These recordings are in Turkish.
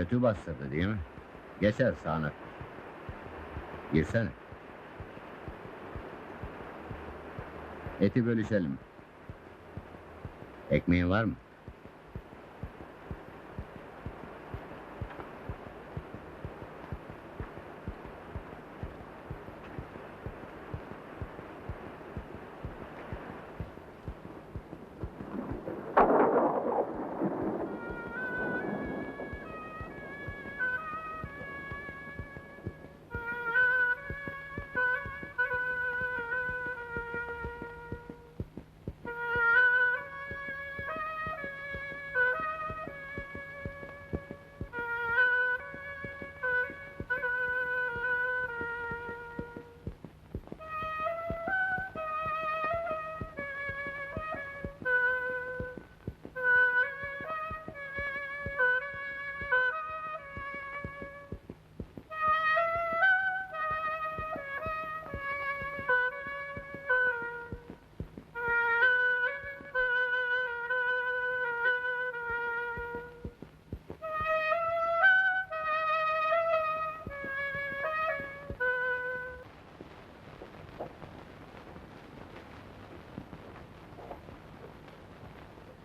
Kötü bastırdı değil mi? Geçer sağanak. Girsene. Eti bölüşelim. Ekmeğin var mı?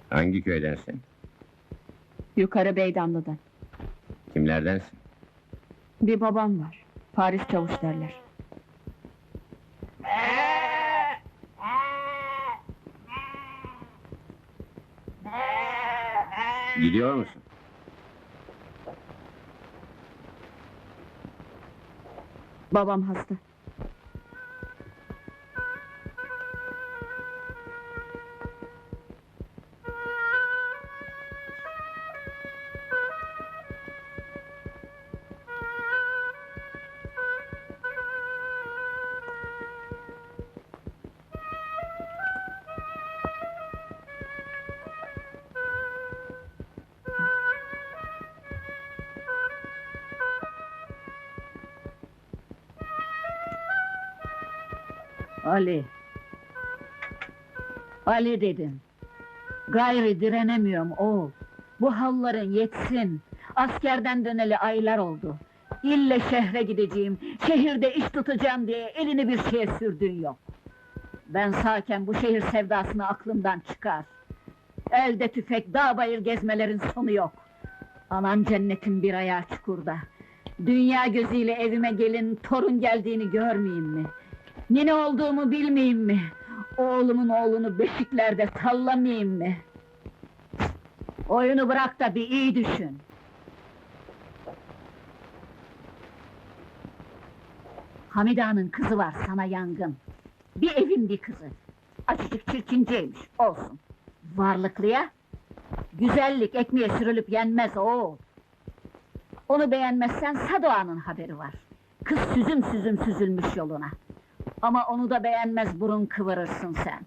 Hangi köydensin? Yukarı Beydanlı'dan. Kimlerdensin? Bir babam var. Paris çavuş derler. Gidiyor musun? Babam hasta. Ali. Ali dedim. Gayri direnemiyorum oğul. Bu halların yetsin. Askerden döneli aylar oldu. İlle şehre gideceğim, şehirde iş tutacağım diye elini bir şeye sürdüğün yok. Ben sağken bu şehir sevdasını aklımdan çıkar. Elde tüfek, dağ bayır gezmelerin sonu yok. Anan cennetin bir ayağı çukurda. Dünya gözüyle evime gelin, torun geldiğini görmeyeyim mi? Nene olduğumu bilmeyeyim mi? Oğlumun oğlunu beşiklerde sallamayayım mı? Oyunu bırak da bir iyi düşün. Hamida'nın kızı var sana yangın. Bir evin bir kızı. Açıcık çirkinceymiş, olsun. Varlıklıya, güzellik ekmeğe sürülüp yenmez o. Onu beğenmezsen Sadoğan'ın haberi var. Kız süzüm süzüm süzülmüş yoluna. Ama onu da beğenmez burun kıvırırsın sen.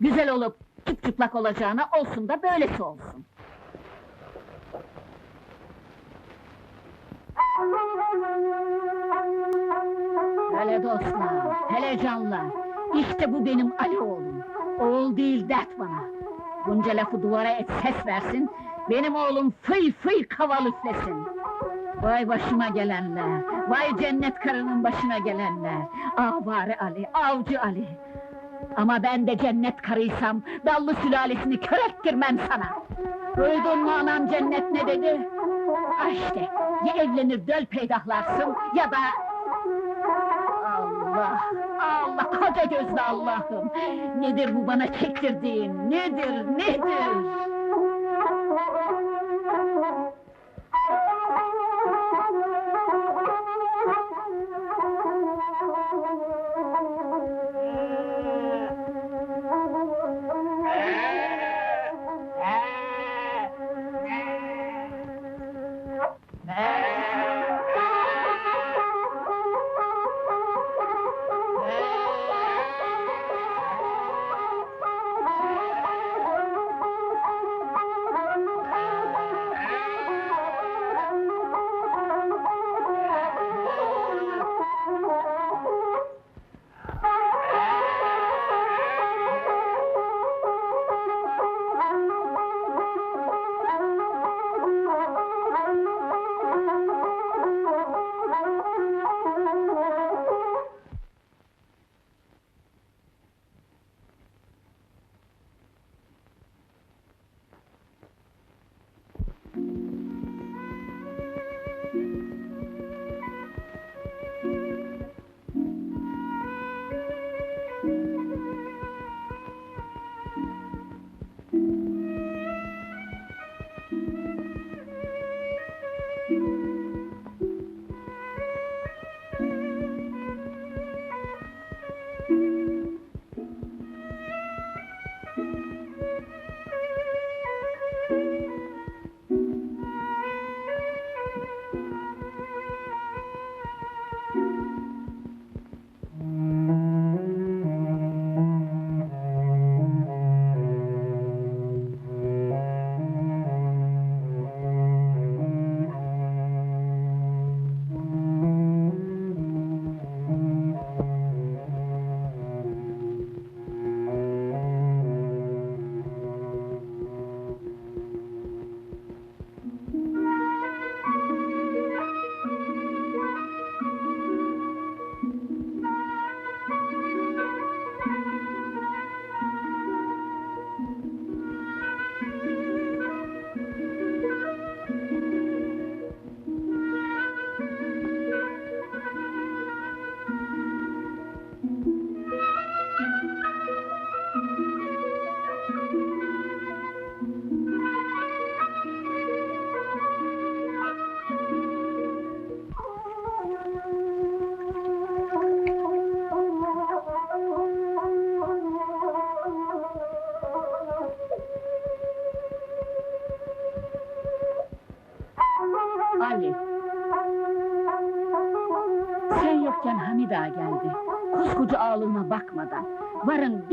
Güzel olup çıplak olacağına olsun da böylesi olsun. Hele dostlar, hele canlar. İşte bu benim Ali oğlum. Oğul değil dert bana. Bunca lafı duvara et ses versin. Benim oğlum fıy fıy kaval üflesin. Vay başıma gelenler, vay cennet karının başına gelenler. Bari Ali, avcı Ali. Ama ben de cennet karıysam, dallı sülalesini kör ettirmem sana. Duydun mu anam cennet ne dedi? Ah işte, ya evlenir döl peydahlarsın, ya da... Allah, Allah, koca gözlü Allah'ım! Nedir bu bana çektirdiğin, nedir, nedir?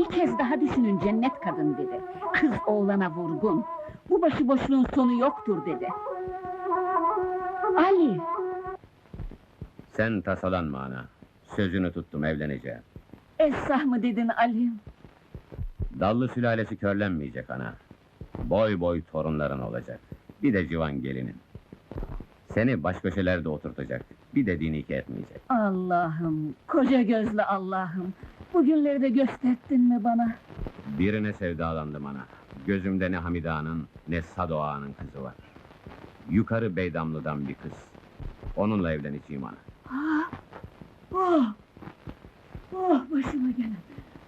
Bir kez daha düşünün cennet kadın dedi. Kız oğlana vurgun. Bu başıboşluğun sonu yoktur dedi. Ali! Sen tasalanma ana. Sözünü tuttum evleneceğim. Esrah mı dedin Ali? Dallı sülalesi körlenmeyecek ana. Boy boy torunların olacak. Bir de civan gelinin. Seni baş köşelerde oturtacak. Bir dediğini iki etmeyecek. Allah'ım, koca gözlü Allah'ım. Bugünleri de gösterdin mi bana? Birine sevdalandım ana. Gözümde ne Hamide Ağa'nın ne Sado Ağa'nın kızı var. Yukarı Beydamlı'dan bir kız. Onunla evleneceğim ana. Ah! Oh! Oh başıma gelen!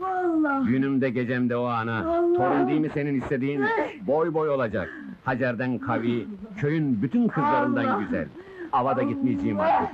Vallahi! Günümde gecemde o ana. Allah! Torun değil mi senin istediğin? Boy boy olacak. Hacer'den kavi, köyün bütün kızlarından Allah! güzel. Avada gitmeyeceğim artık.